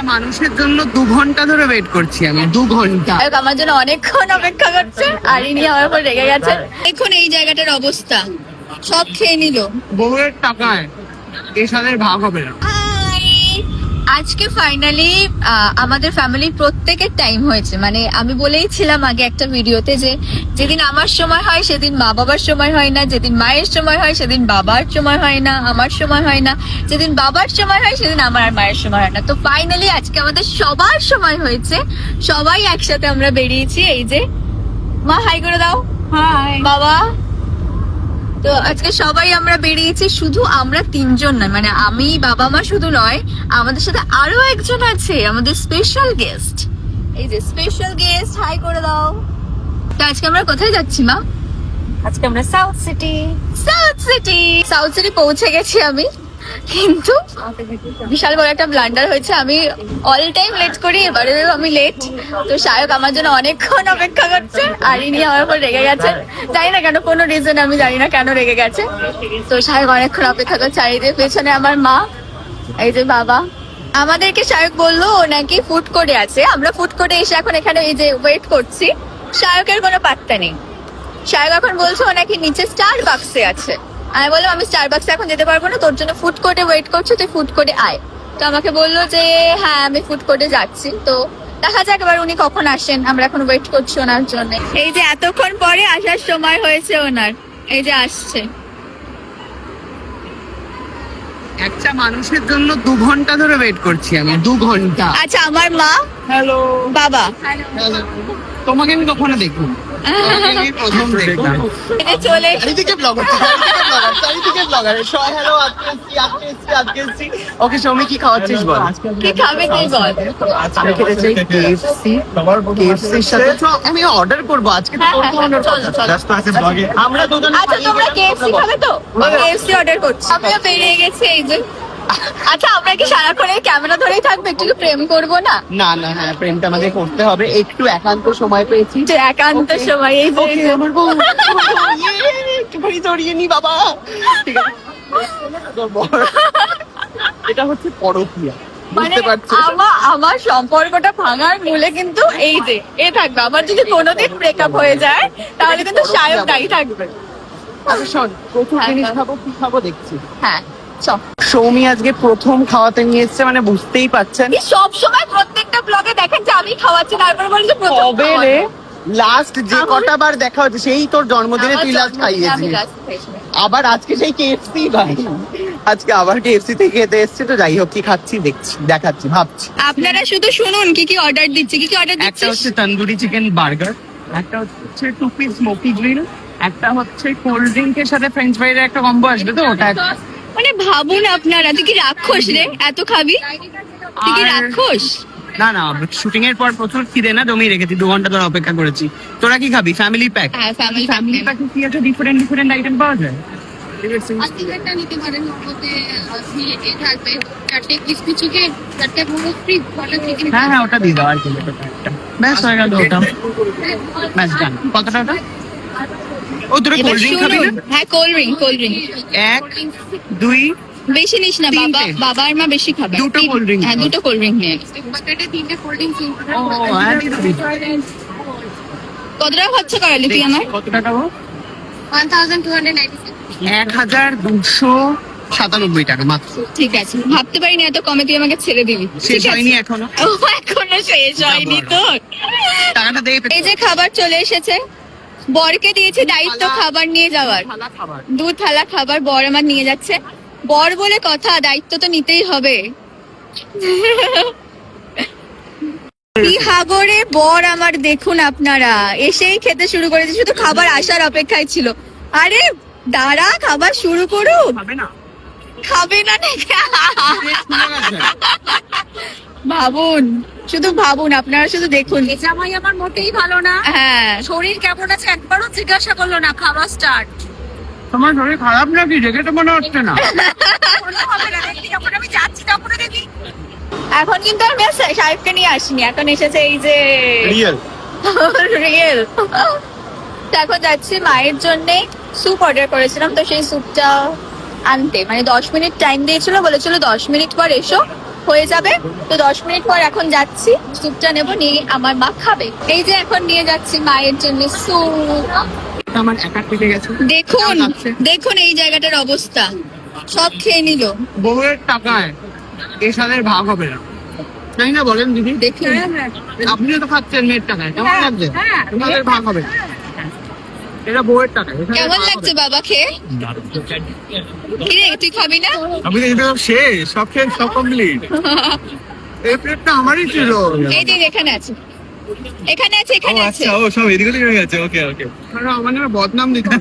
একটা মানুষের জন্য দু ঘণ্টা ধরে ওয়েট করছি আমি দু ঘণ্টা। আমার জন্য অনেকক্ষণ অপেক্ষা করছে আর ইনি আমার উপর রেগে গেছে। এখন এই জায়গাটার অবস্থা। সব খেয়ে নিল। বউয়ের টাকায় এসবের ভাগ হবে না। আজকে ফাইনালি আমাদের ফ্যামিলির প্রত্যেকের টাইম হয়েছে। মানে আমি বলেই ছিলাম আগে একটা ভিডিওতে যে যেদিন আমার সময় হয় সেদিন মা বাবার সময় হয় না যেদিন মায়ের সময় হয় সেদিন বাবার সময় হয় না আমার সময় হয় না যেদিন বাবার সময় হয় সেদিন আমার আর মায়ের সময় হয় না। তো ফাইনালি আজকে আমাদের সবার সময় হয়েছে। সবাই একসাথে আমরা বেরিয়েছি এই যে মা হাই করে দাও। হাই বাবা তো আজকে সবাই আমরা বেরিয়েছি শুধু আমরা তিনজন নয় মানে আমি বাবা মা শুধু নয় আমাদের সাথে আরও একজন আছে আমাদের স্পেশাল গেস্ট এই যে স্পেশাল গেস্ট হাই করে দাও। তো আজকে আমরা কোথায় যাচ্ছি মা? আজকে আমরা South City South City South City পৌঁছে গেছি আমি। কিন্তু বিশাল বড় একটা ব্লান্ডার হয়েছে। আমি অল টাইম লেট করি, এবারেও আমি লেট তো শায়ক আমার জন্য অনেকক্ষণ অপেক্ষা করছে, আর ইনি আমার উপর রেগে গেছে। জানি না কেন, কোনো রিজন আমি জানি না কেন রেগে গেছে। তো শায়ক অনেকক্ষণ অপেক্ষা করছে, আর এই পেছনে আমার মা, এই যে বাবা। আমাদেরকে শায়ক বলল, ও নাকি ফুড কোর্টে আছে। আমরা ফুড কোর্টে এসে এখন এখানে এই যে ওয়েট করছি। শায়কের কোনো পাত্তা নেই। শায়ক এখন বলছে, ও নাকি নিচে স্টার বাক্সে আছে। আমি বললাম আমি স্টার বাক্সে এখন যেতে পারব না তোর জন্য ফুড কোর্টে ওয়েট করছি তুই ফুড কোর্টে আয়। তো আমাকে বলল যে হ্যাঁ আমি ফুড কোর্টে যাচ্ছি। তো দেখা যাক এবার উনি কখন আসেন আমরা এখন ওয়েট করছি ওনার জন্য। এই যে এতক্ষণ পরে আসার সময় হয়েছে ওনার এই যে আসছে। একটা মানুষের জন্য দু ঘণ্টা ধরে ওয়েট করছি আমি দু ঘণ্টা। আচ্ছা আমার মা? হ্যালো বাবা? তোমাকে আমি কখনো দেখি আমি প্রথম দেখলাম। এই চলে এসে- ব্লগার ব্লগার চারিদিকে ব্লগার সবাই হ্যালো আজকে এসছি আজকে এসছি আজকে এসছি। ওকে সৌমি কি খাওয়াচ্ছিস বল? কি খাবে তুই বল? আমি খেতে চাই কেএফসি কেএফসির সাথে আমি অর্ডার করব আজকে তো হ্যাঁ, হ্যাঁ। আমরা দুজন আচ্ছা তোমরা কেএফসি খাবে তো? কেএফসি অর্ডার করছি। আমিও বেরিয়ে গেছি এই যে। আচ্ছা আমরা কি সারাক্ষণ এই ক্যামেরা ধরেই থাকব? একটু প্রেম করব না? না না হ্যাঁ প্রেমটা আমাদের করতে হবে। একটু একান্ত সময় পেয়েছি। যে একান্ত সময় এই যে- আমার বউ ইয়ে, একটুখানি জড়িয়ে নি বাবা। ঠিক আছে? এটা হচ্ছে পরকিয়া মানে আমার সম্পর্কটা ভাঙার মূলে কিন্তু এই যে এ থাকবে। আমার যদি কোনোদিন ব্রেকআপ হয়ে যায় তাহলে কিন্তু সায়ক দায়ী থাকবে। আচ্ছা শোন প্রচুর হ্যাঁ, জিনিস। খাব কি খাব দেখছি। হ্যাঁ চ। সৌমি আজকে প্রথম খাওয়াতে নিয়ে এসছে মানে বুঝতেই পাচ্ছেন সব সময় প্রত্যেকটা ব্লগে দেখেন যে আমি খাওয়াচ্ছি তারপর বলি যে প্রথম কবে রে? লাস্ট যে কটা বার দেখা হচ্ছে সেই তোর জন্মদিনে তুই লাস্ট খাইয়েছিস। খাইয়েছি। আবার আজকে সেই কেএফসি ভাই। আজকে আবার কেএফসি থেকে খেতে এসছে তো যাই হোক কি খাচ্ছি দেখছি দেখাচ্ছি ভাবছি। আপনারা শুধু শুনুন কি কি অর্ডার দিচ্ছে কি কি অর্ডার একটা হচ্ছে তন্দুরি চিকেন বার্গার একটা হচ্ছে টু পিস স্মোকি গ্রিল একটা হচ্ছে কোল্ড ড্রিঙ্কের সাথে ফ্রেঞ্চ ফ্রাইয়ের একটা কম্বো আসবে তো ওটা। মানে ভাবুন আপনারা তুই কি রাক্ষস রে? এত খাবি? তুই কি আর- রাক্ষস? না না শুটিং এর পর প্রচুর খিদে না জমিয়ে রেখেছি দু ঘণ্টা ধরে অপেক্ষা করেছি। তোরা কি খাবি? ফ্যামিলি প্যাক হ্যাঁ ফ্যামিলি ফ্যামিলি প্যাকে কি আছে ডিফারেন্ট ডিফারেন্ট আইটেম পাওয়া যায়? আজকেরটা নিতে পারেন ওতে আপনি এ থাকবে চারটে ক্রিসপি চিকেন চারটে মোমো ফ্রি বাটার চিকেন হ্যাঁ হ্যাঁ ওটা দিয়ে দাও আর কি ব্যাস হয়ে গেল ওটা। ব্যাস ডান কতটা ওটা? ও কোল্ড ড্রিঙ্ক খাবি না? হ্যাঁ কোল্ড ড্রিঙ্ক কোল্ড ড্রিঙ্ক এক দুই বেশি নিস না বাবা। বাবা আর মা বেশি খাবে। দুটো cold drink হ্যাঁ দুটো কোল্ড ড্রিঙ্ক নিয়ে। নে। বাকেটে তিনটে কোল্ড হ্যাঁ কত টাকা খরচা করালি তুই আমার কত টাকা এক হাজার দুশো সাতানব্বই টাকা মাত্র। ঠিক আছে। ভাবতে পারিনি এত কমে তুই আমাকে ছেড়ে দিবি শেষ হয়নি এখনও। ও এখনও শেষ হয়নি তোর। টাকাটা এই যে খাবার চলে এসেছে বরকে দিয়েছি দায়িত্ব খাবার নিয়ে যাওয়ার। দু থালা খাবার বর আমার নিয়ে যাচ্ছে। বর বলে কথা দায়িত্ব তো নিতেই হবে। হাগরে বর আমার দেখুন আপনারা। এসেই খেতে শুরু করেছে শুধু খাবার আসার অপেক্ষায় ছিল। আরে দাঁড়া খাবার শুরু করুক খাবে না। খাবে না নাকি? ভাবুন শুধু ভাবুন আপনারা শুধু দেখুন। জামাই আমার মোটেই ভালো না। হ্যাঁ। শরীর কেমন আছে একবারও জিজ্ঞাসা করল না খাওয়া স্টার্ট তোমার শরীর খারাপ নাকি? দেখে তো মনে হচ্ছে না। হবে না দেখলি যখন আমি যাচ্ছি তখন দেখি। এখন কিন্তু আমি সাহেবকে নিয়ে আসিনি এখন এসেছে এই যে রিয়েল রিয়েল এখন যাচ্ছি মায়ের জন্য স্যুপ অর্ডার করেছিলাম তো সেই স্যুপটা আনতে। মানে দশ মিনিট টাইম দিয়েছিল বলেছিল দশ মিনিট পর এসো। হয়ে যাবে। তো দশ মিনিট পর এখন যাচ্ছি। স্যুপটা নেব নিয়ে আমার মা খাবে। এই যে এখন নিয়ে যাচ্ছি মায়ের জন্য স্যুপ আমার একা কেটে গেছে। দেখুন দেখুন এই জায়গাটার অবস্থা। সব খেয়ে নিল। বউয়ের টাকায় সাথে ভাগ হবে না। তাই না বলেন দিদি? দেখুন। আপনিও তো খাচ্ছেন মেয়ের টাকায়। কেমন লাগছে? তোমাদের ভাগ হবে। এটা বউয়ের টাকা কেমন লাগছে বাবা খেয়ে? কিরে তুই খাবি না? আমি তো এটা শেষ সব শেষ সব কমপ্লিট এই প্লেটটা আমারই ছিল। এই যে এখানে আছে। এখানে আছে এখানে আছে। আচ্ছা ও সব এদিকে হয়ে গেছে ওকে ওকে। আমার নামে বদনাম দিতে